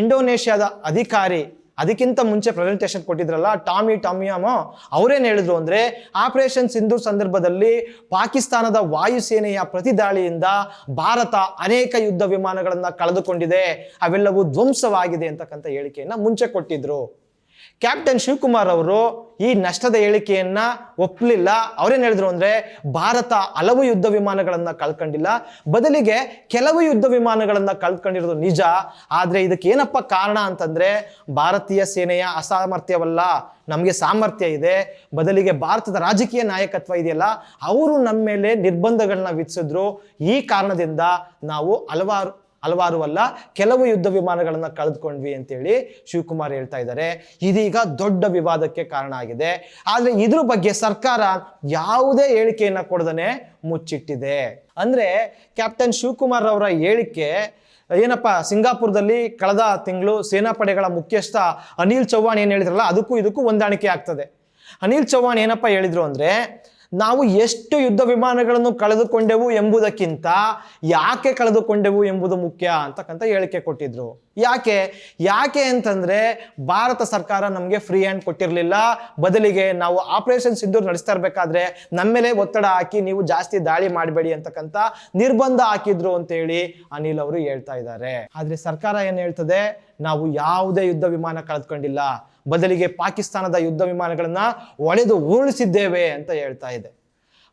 ಇಂಡೋನೇಷ್ಯಾದ ಅಧಿಕಾರಿ ಅದಕ್ಕಿಂತ ಮುಂಚೆ ಪ್ರೆಸೆಂಟೇಷನ್ ಕೊಟ್ಟಿದ್ರಲ್ಲ, ಟಾಮಿ ಟಾಮಿಯಾಮೋ ಅವರೇನು ಹೇಳಿದ್ರು ಅಂದರೆ ಆಪರೇಷನ್ ಸಿಂಧೂರ್ ಸಂದರ್ಭದಲ್ಲಿ ಪಾಕಿಸ್ತಾನದ ವಾಯುಸೇನೆಯ ಪ್ರತಿದಾಳಿಯಿಂದ ಭಾರತ ಅನೇಕ ಯುದ್ಧ ವಿಮಾನಗಳನ್ನು ಕಳೆದುಕೊಂಡಿದೆ, ಅವೆಲ್ಲವೂ ಧ್ವಂಸವಾಗಿದೆ ಅಂತಕ್ಕಂಥ ಹೇಳಿಕೆಯನ್ನು ಮುಂಚೆ ಕೊಟ್ಟಿದ್ರು. ಕ್ಯಾಪ್ಟನ್ ಶಿವಕುಮಾರ್ ಅವರು ಈ ನಷ್ಟದ ಹೇಳಿಕೆಯನ್ನ ಒಪ್ಪಲಿಲ್ಲ ಅವರೇನು ಹೇಳಿದ್ರು ಅಂದ್ರೆ ಭಾರತ ಹಲವು ಯುದ್ಧ ವಿಮಾನಗಳನ್ನು ಕಳ್ಕೊಂಡಿಲ್ಲ. ಬದಲಿಗೆ ಕೆಲವು ಯುದ್ಧ ವಿಮಾನಗಳನ್ನು ಕಳ್ಕೊಂಡಿರೋದು ನಿಜ. ಆದರೆ ಇದಕ್ಕೆ ಏನಪ್ಪ ಕಾರಣ ಅಂತಂದ್ರೆ ಭಾರತೀಯ ಸೇನೆಯ ಅಸಾಮರ್ಥ್ಯವಲ್ಲ. ನಮಗೆ ಸಾಮರ್ಥ್ಯ ಇದೆ. ಬದಲಿಗೆ ಭಾರತದ ರಾಜಕೀಯ ನಾಯಕತ್ವ ಇದೆಯಲ್ಲ, ಅವರು ನಮ್ಮ ಮೇಲೆ ನಿರ್ಬಂಧಗಳನ್ನ ವಿಧಿಸಿದ್ರು. ಈ ಕಾರಣದಿಂದ ನಾವು ಹಲವಾರು ಹಲವಾರು ಅಲ್ಲ, ಕೆಲವು ಯುದ್ಧ ವಿಮಾನಗಳನ್ನು ಕಳೆದುಕೊಂಡ್ವಿ ಅಂತೇಳಿ ಶಿವಕುಮಾರ್ ಹೇಳ್ತಾ ಇದ್ದಾರೆ. ಇದೀಗ ದೊಡ್ಡ ವಿವಾದಕ್ಕೆ ಕಾರಣ ಆಗಿದೆ. ಆದರೆ ಇದ್ರ ಬಗ್ಗೆ ಸರ್ಕಾರ ಯಾವುದೇ ಹೇಳಿಕೆಯನ್ನ ಕೊಡದನೆ ಮುಚ್ಚಿಟ್ಟಿದೆ. ಅಂದ್ರೆ ಕ್ಯಾಪ್ಟನ್ ಶಿವಕುಮಾರ್ ಅವರ ಹೇಳಿಕೆ, ಏನಪ್ಪ, ಸಿಂಗಾಪುರದಲ್ಲಿ ಕಳೆದ ತಿಂಗಳು ಸೇನಾಪಡೆಗಳ ಮುಖ್ಯಸ್ಥ ಅನಿಲ್ ಚೌಹಾಣ್ ಏನು ಹೇಳಿದ್ರಲ್ಲ, ಅದಕ್ಕೂ ಇದಕ್ಕೂ ಹೊಂದಾಣಿಕೆ ಆಗ್ತದೆ. ಅನಿಲ್ ಚೌಹಾಣ್ ಏನಪ್ಪ ಹೇಳಿದ್ರು ಅಂದ್ರೆ ನಾವು ಎಷ್ಟು ಯುದ್ಧ ವಿಮಾನಗಳನ್ನು ಕಳೆದುಕೊಂಡೆವು ಎಂಬುದಕ್ಕಿಂತ ಯಾಕೆ ಕಳೆದುಕೊಂಡೆವು ಎಂಬುದು ಮುಖ್ಯ ಅಂತಕ್ಕಂಥ ಹೇಳಿಕೆ ಕೊಟ್ಟಿದ್ರು. ಯಾಕೆ? ಯಾಕೆ ಅಂತಂದ್ರೆ ಭಾರತ ಸರ್ಕಾರ ನಮಗೆ ಫ್ರೀ ಹ್ಯಾಂಡ್ ಕೊಟ್ಟಿರಲಿಲ್ಲ. ಬದಲಿಗೆ ನಾವು ಆಪರೇಷನ್ ಸಿದ್ದು ನಡೆಸ್ತಾ ಇರಬೇಕಾದ್ರೆ ನಮ್ಮ ಮೇಲೆ ಒತ್ತಡ ಹಾಕಿ ನೀವು ಜಾಸ್ತಿ ದಾಳಿ ಮಾಡಬೇಡಿ ಅಂತಕ್ಕಂಥ ನಿರ್ಬಂಧ ಹಾಕಿದ್ರು ಅಂತೇಳಿ ಅನಿಲ್ ಅವರು ಹೇಳ್ತಾ ಇದ್ದಾರೆ. ಆದ್ರೆ ಸರ್ಕಾರ ಏನು ಹೇಳ್ತದೆ? ನಾವು ಯಾವುದೇ ಯುದ್ಧ ವಿಮಾನ ಕಳೆದುಕೊಂಡಿಲ್ಲ. ಬದಲಿಗೆ ಪಾಕಿಸ್ತಾನದ ಯುದ್ಧ ವಿಮಾನಗಳನ್ನು ಒಡೆದು ಉರುಳಿಸಿದ್ದೇವೆ ಅಂತ ಹೇಳ್ತಾ ಇದೆ.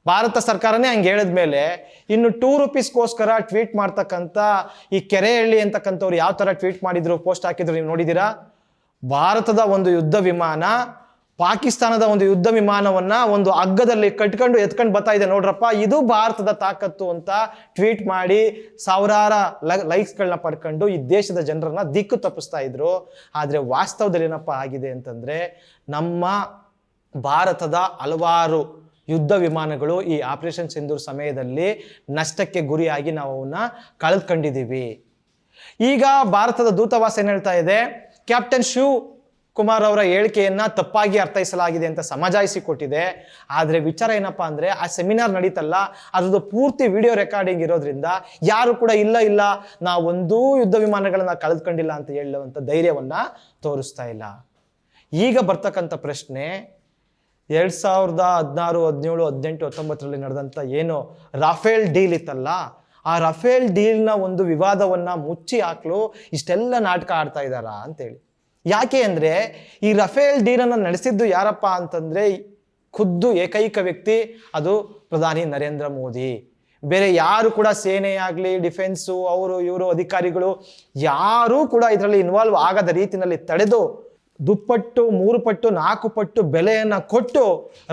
ಭಾರತ ಸರ್ಕಾರನೇ ಹಂಗೆ ಹೇಳಿದ ಮೇಲೆ ಇನ್ನು ಟೂ ರುಪೀಸ್ಗೋಸ್ಕರ ಟ್ವೀಟ್ ಮಾಡ್ತಕ್ಕಂಥ ಈ ಕೆರೆಹಳ್ಳಿ ಅಂತಕ್ಕಂಥವ್ರು ಯಾವ ಥರ ಟ್ವೀಟ್ ಮಾಡಿದ್ರು ಪೋಸ್ಟ್ ಹಾಕಿದ್ರು ನೀವು ನೋಡಿದ್ದೀರಾ? ಭಾರತದ ಒಂದು ಯುದ್ಧ ವಿಮಾನ ಪಾಕಿಸ್ತಾನದ ಒಂದು ಯುದ್ಧ ವಿಮಾನವನ್ನ ಒಂದು ಹಗ್ಗದಲ್ಲಿ ಕಟ್ಕೊಂಡು ಎತ್ಕೊಂಡು ಬರ್ತಾ ಇದೆ ನೋಡ್ರಪ್ಪ. ಇದು ಭಾರತದ ತಾಕತ್ತು ಅಂತ ಟ್ವೀಟ್ ಮಾಡಿ ಸಾವಿರಾರ ಲೈಕ್ಸ್ಗಳನ್ನ ಪಡ್ಕೊಂಡು ಈ ದೇಶದ ಜನರನ್ನ ದಿಕ್ಕು ತಪ್ಪಿಸ್ತಾ ಇದ್ರು. ಆದರೆ ವಾಸ್ತವದಲ್ಲಿ ಏನಪ್ಪ ಆಗಿದೆ ಅಂತಂದ್ರೆ ನಮ್ಮ ಭಾರತದ ಹಲವಾರು ಯುದ್ಧ ವಿಮಾನಗಳು ಈ ಆಪರೇಷನ್ ಸಿಂಧೂರ್ ಸಮಯದಲ್ಲಿ ನಷ್ಟಕ್ಕೆ ಗುರಿಯಾಗಿ ನಾವು ಅವನ್ನ ಕಳೆದುಕೊಂಡಿದ್ದೀವಿ ಈಗ ಭಾರತದ ದೂತಾವಾಸ ಏನ್ ಹೇಳ್ತಾ ಇದೆ? ಕ್ಯಾಪ್ಟನ್ ಶಿವ್ ಕುಮಾರ್ ಅವರ ಹೇಳಿಕೆಯನ್ನ ತಪ್ಪಾಗಿ ಅರ್ಥೈಸಲಾಗಿದೆ ಅಂತ ಸಮಜಾಯಿಸಿಕೊಟ್ಟಿದೆ ಆದರೆ ವಿಚಾರ ಏನಪ್ಪಾ ಅಂದ್ರೆ ಆ ಸೆಮಿನಾರ್ ನಡೀತಲ್ಲ, ಅದ್ರದ್ದು ಪೂರ್ತಿ ವಿಡಿಯೋ ರೆಕಾರ್ಡಿಂಗ್ ಇರೋದ್ರಿಂದ ಯಾರು ಕೂಡ ಇಲ್ಲ ಇಲ್ಲ ನಾವೊಂದೂ ಒಂದೂ ಯುದ್ಧ ವಿಮಾನಗಳನ್ನ ಕಳೆದುಕೊಂಡಿಲ್ಲ ಅಂತ ಹೇಳುವಂಥ ಧೈರ್ಯವನ್ನ ತೋರಿಸ್ತಾ ಇಲ್ಲ. ಈಗ ಬರ್ತಕ್ಕಂಥ ಪ್ರಶ್ನೆ, ಎರಡ್ ಸಾವಿರದ ಹದಿನಾರು, ಹದಿನೇಳು, ಹದಿನೆಂಟು, ಹತ್ತೊಂಬತ್ತರಲ್ಲಿ ನಡೆದಂಥ ಏನು ರಾಫೇಲ್ ಡೀಲ್ ಇತ್ತಲ್ಲ, ಆ ರಫೇಲ್ ಡೀಲ್ನ ಒಂದು ವಿವಾದವನ್ನ ಮುಚ್ಚಿ ಹಾಕಲು ಇಷ್ಟೆಲ್ಲ ನಾಟಕ ಆಡ್ತಾ ಇದ್ದಾರಾ ಅಂತೇಳಿ ಯಾಕೆ ಅಂದರೆ ಈ ರಫೇಲ್ ಡೀಲನ್ನು ನಡೆಸಿದ್ದು ಯಾರಪ್ಪ ಅಂತಂದರೆ ಖುದ್ದು ಏಕೈಕ ವ್ಯಕ್ತಿ, ಅದು ಪ್ರಧಾನಿ ನರೇಂದ್ರ ಮೋದಿ. ಬೇರೆ ಯಾರು ಕೂಡ ಸೇನೆ ಆಗಲಿ ಡಿಫೆನ್ಸು ಅವರು, ಇವರು, ಅಧಿಕಾರಿಗಳು ಯಾರೂ ಕೂಡ ಇದರಲ್ಲಿ ಇನ್ವಾಲ್ವ್ ಆಗದ ರೀತಿಯಲ್ಲಿ ತಡೆದು ದುಪ್ಪಟ್ಟು ಮೂರು ಪಟ್ಟು ನಾಲ್ಕು ಪಟ್ಟು ಬೆಲೆಯನ್ನು ಕೊಟ್ಟು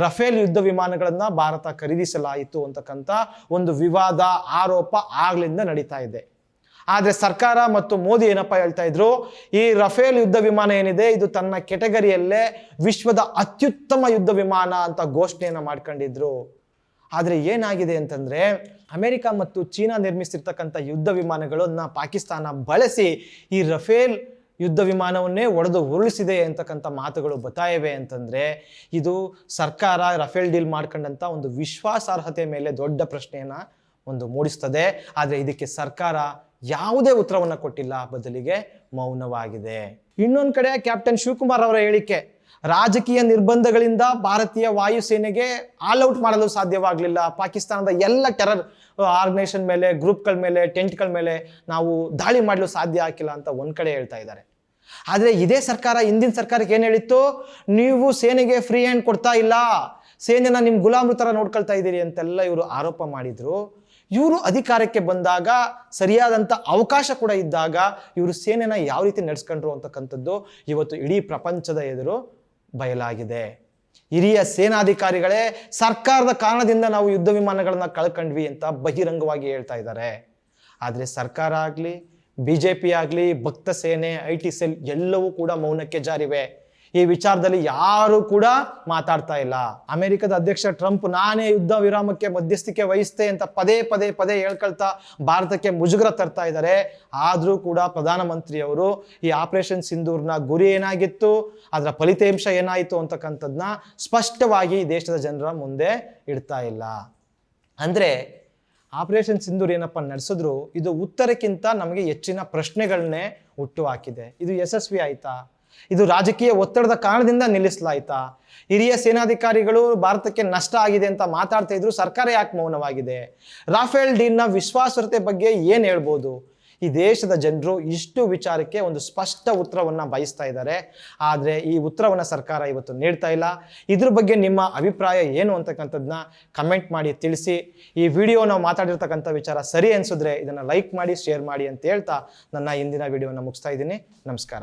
ರಫೇಲ್ ಯುದ್ಧ ವಿಮಾನಗಳನ್ನು ಭಾರತ ಖರೀದಿಸಲಾಯಿತು ಅಂತಕ್ಕಂಥ ಒಂದು ವಿವಾದ, ಆರೋಪ ಆಗ್ಲಿಂದ ನಡೀತಾ ಇದೆ. ಆದರೆ ಸರ್ಕಾರ ಮತ್ತು ಮೋದಿ ಏನಪ್ಪ ಹೇಳ್ತಾ ಇದ್ರು? ಈ ರಫೇಲ್ ಯುದ್ಧ ವಿಮಾನ ಏನಿದೆ, ಇದು ತನ್ನ ಕೆಟಗರಿಯಲ್ಲೇ ವಿಶ್ವದ ಅತ್ಯುತ್ತಮ ಯುದ್ಧ ವಿಮಾನ ಅಂತ ಘೋಷಣೆಯನ್ನು ಮಾಡ್ಕೊಂಡಿದ್ರು. ಆದರೆ ಏನಾಗಿದೆ ಅಂತಂದರೆ, ಅಮೆರಿಕ ಮತ್ತು ಚೀನಾ ನಿರ್ಮಿಸಿರ್ತಕ್ಕಂಥ ಯುದ್ಧ ವಿಮಾನಗಳನ್ನ ಪಾಕಿಸ್ತಾನ ಬಳಸಿ ಈ ರಫೇಲ್ ಯುದ್ಧ ವಿಮಾನವನ್ನೇ ಒಡೆದು ಉರುಳಿಸಿದೆ ಅಂತಕ್ಕಂಥ ಮಾತುಗಳು ಬತಾಯಿವೆ ಅಂತಂದರೆ, ಇದು ಸರ್ಕಾರ ರಫೇಲ್ ಡೀಲ್ ಮಾಡ್ಕೊಂಡಂಥ ಒಂದು ವಿಶ್ವಾಸಾರ್ಹತೆ ಮೇಲೆ ದೊಡ್ಡ ಪ್ರಶ್ನೆಯನ್ನು ಒಂದು ಮೂಡಿಸ್ತದೆ. ಆದರೆ ಇದಕ್ಕೆ ಸರ್ಕಾರ ಯಾವುದೇ ಉತ್ತರವನ್ನು ಕೊಟ್ಟಿಲ್ಲ ಬದಲಿಗೆ ಮೌನವಾಗಿದೆ. ಇನ್ನೊಂದು ಕಡೆ ಕ್ಯಾಪ್ಟನ್ ಶಿವಕುಮಾರ್ ಅವರ ಹೇಳಿಕೆ, ರಾಜಕೀಯ ನಿರ್ಬಂಧಗಳಿಂದ ಭಾರತೀಯ ವಾಯುಸೇನೆಗೆ ಆಲ್ ಔಟ್ ಮಾಡಲು ಸಾಧ್ಯವಾಗಲಿಲ್ಲ. ಪಾಕಿಸ್ತಾನದ ಎಲ್ಲ ಟೆರರ್ ಆರ್ಗನೈಸೇಷನ್ ಮೇಲೆ, ಗ್ರೂಪ್ಗಳ ಮೇಲೆ, ಟೆಂಟ್ಗಳ ಮೇಲೆ ನಾವು ದಾಳಿ ಮಾಡಲು ಸಾಧ್ಯ ಆಗಿಲ್ಲ ಅಂತ ಒಂದು ಕಡೆ ಹೇಳ್ತಾ ಇದ್ದಾರೆ. ಆದರೆ ಇದೇ ಸರ್ಕಾರ, ಹಿಂದಿನ ಸರ್ಕಾರಕ್ಕೆ ಏನು ಹೇಳಿತ್ತು? ನೀವು ಸೇನೆಗೆ ಫ್ರೀ ಹ್ಯಾಂಡ್ ಕೊಡ್ತಾ ಇಲ್ಲ. ಸೇನೆನ ನಿಮ್ಮ ಗುಲಾಮೃತರ ನೋಡ್ಕೊಳ್ತಾ ಇದ್ದೀರಿ ಅಂತೆಲ್ಲ ಇವರು ಆರೋಪ ಮಾಡಿದ್ರು. ಇವರು ಅಧಿಕಾರಕ್ಕೆ ಬಂದಾಗ ಸರಿಯಾದಂಥ ಅವಕಾಶ ಕೂಡ ಇದ್ದಾಗ ಇವರು ಸೇನೆನ ಯಾವ ರೀತಿ ನಡೆಸ್ಕೊಂಡ್ರು ಅಂತಕ್ಕಂಥದ್ದು ಇವತ್ತು ಇಡೀ ಪ್ರಪಂಚದ ಎದುರು ಬಯಲಾಗಿದೆ. ಹಿರಿಯ ಸೇನಾಧಿಕಾರಿಗಳೇ ಸರ್ಕಾರದ ಕಾರಣದಿಂದ ನಾವು ಯುದ್ಧ ವಿಮಾನಗಳನ್ನು ಕಳ್ಕೊಂಡ್ವಿ ಅಂತ ಬಹಿರಂಗವಾಗಿ ಹೇಳ್ತಾ ಇದ್ದಾರೆ. ಆದರೆ ಸರ್ಕಾರ ಆಗಲಿ ಬಿ ಜೆ ಪಿ ಆಗಲಿ, ಭಕ್ತ ಸೇನೆ, ಐ ಟಿ ಸೆಲ್ ಎಲ್ಲವೂ ಕೂಡ ಮೌನಕ್ಕೆ ಜಾರಿವೆ. ಈ ವಿಚಾರದಲ್ಲಿ ಯಾರು ಕೂಡ ಮಾತಾಡ್ತಾ ಇಲ್ಲ. ಅಮೆರಿಕದ ಅಧ್ಯಕ್ಷ ಟ್ರಂಪ್, ನಾನೇ ಯುದ್ಧ ವಿರಾಮಕ್ಕೆ ಮಧ್ಯಸ್ಥಿಕೆ ವಹಿಸ್ತೆ ಅಂತ ಪದೇ ಪದೇ ಪದೇ ಹೇಳ್ಕೊಳ್ತಾ ಭಾರತಕ್ಕೆ ಮುಜುಗರ ತರ್ತಾ ಇದ್ದಾರೆ. ಆದರೂ ಕೂಡ ಪ್ರಧಾನಮಂತ್ರಿಯವರು ಈ ಆಪರೇಷನ್ ಸಿಂಧೂರ್ನ ಗುರಿ ಏನಾಗಿತ್ತು, ಅದರ ಫಲಿತಾಂಶ ಏನಾಯಿತು ಅಂತಕ್ಕಂಥದ್ದನ್ನ ಸ್ಪಷ್ಟವಾಗಿ ದೇಶದ ಜನರ ಮುಂದೆ ಇಡ್ತಾ ಇಲ್ಲ. ಅಂದರೆ ಆಪರೇಷನ್ ಸಿಂಧೂರ್ ಏನಪ್ಪ ನಡೆಸಿದ್ರು, ಇದು ಉತ್ತರಕ್ಕಿಂತ ನಮಗೆ ಹೆಚ್ಚಿನ ಪ್ರಶ್ನೆಗಳನ್ನೇ ಹುಟ್ಟು ಹಾಕಿದೆ. ಇದು ಯಶಸ್ವಿ ಆಯ್ತಾ? ಇದು ರಾಜಕೀಯ ಒತ್ತಡದ ಕಾರಣದಿಂದ ನಿಲ್ಲಿಸಲಾಯ್ತಾ? ಹಿರಿಯ ಸೇನಾಧಿಕಾರಿಗಳು ಭಾರತಕ್ಕೆ ನಷ್ಟ ಆಗಿದೆ ಅಂತ ಮಾತಾಡ್ತಾ ಇದ್ರು ಸರ್ಕಾರ ಯಾಕೆ ಮೌನವಾಗಿದೆ? ರಾಫೇಲ್ ಡೀಲ್ನ ವಿಶ್ವಾಸಾರ್ಹತೆ ಬಗ್ಗೆ ಏನು ಹೇಳ್ಬೋದು? ಈ ದೇಶದ ಜನರು ಇಷ್ಟು ವಿಚಾರಕ್ಕೆ ಒಂದು ಸ್ಪಷ್ಟ ಉತ್ತರವನ್ನು ಬಯಸ್ತಾ ಇದ್ದಾರೆ ಆದರೆ ಈ ಉತ್ತರವನ್ನು ಸರ್ಕಾರ ಇವತ್ತು ನೀಡ್ತಾ ಇಲ್ಲ. ಇದ್ರ ಬಗ್ಗೆ ನಿಮ್ಮ ಅಭಿಪ್ರಾಯ ಏನು ಅಂತಕ್ಕಂಥದ್ದನ್ನ ಕಮೆಂಟ್ ಮಾಡಿ ತಿಳಿಸಿ. ಈ ವಿಡಿಯೋ ನಾವು ಮಾತಾಡಿರ್ತಕ್ಕಂಥ ವಿಚಾರ ಸರಿ ಅನಿಸಿದ್ರೆ ಇದನ್ನು ಲೈಕ್ ಮಾಡಿ, ಶೇರ್ ಮಾಡಿ ಅಂತ ಹೇಳ್ತಾ ನನ್ನ ಇಂದಿನ ವಿಡಿಯೋನ ಮುಗಿಸ್ತಾ ಇದ್ದೀನಿ. ನಮಸ್ಕಾರ.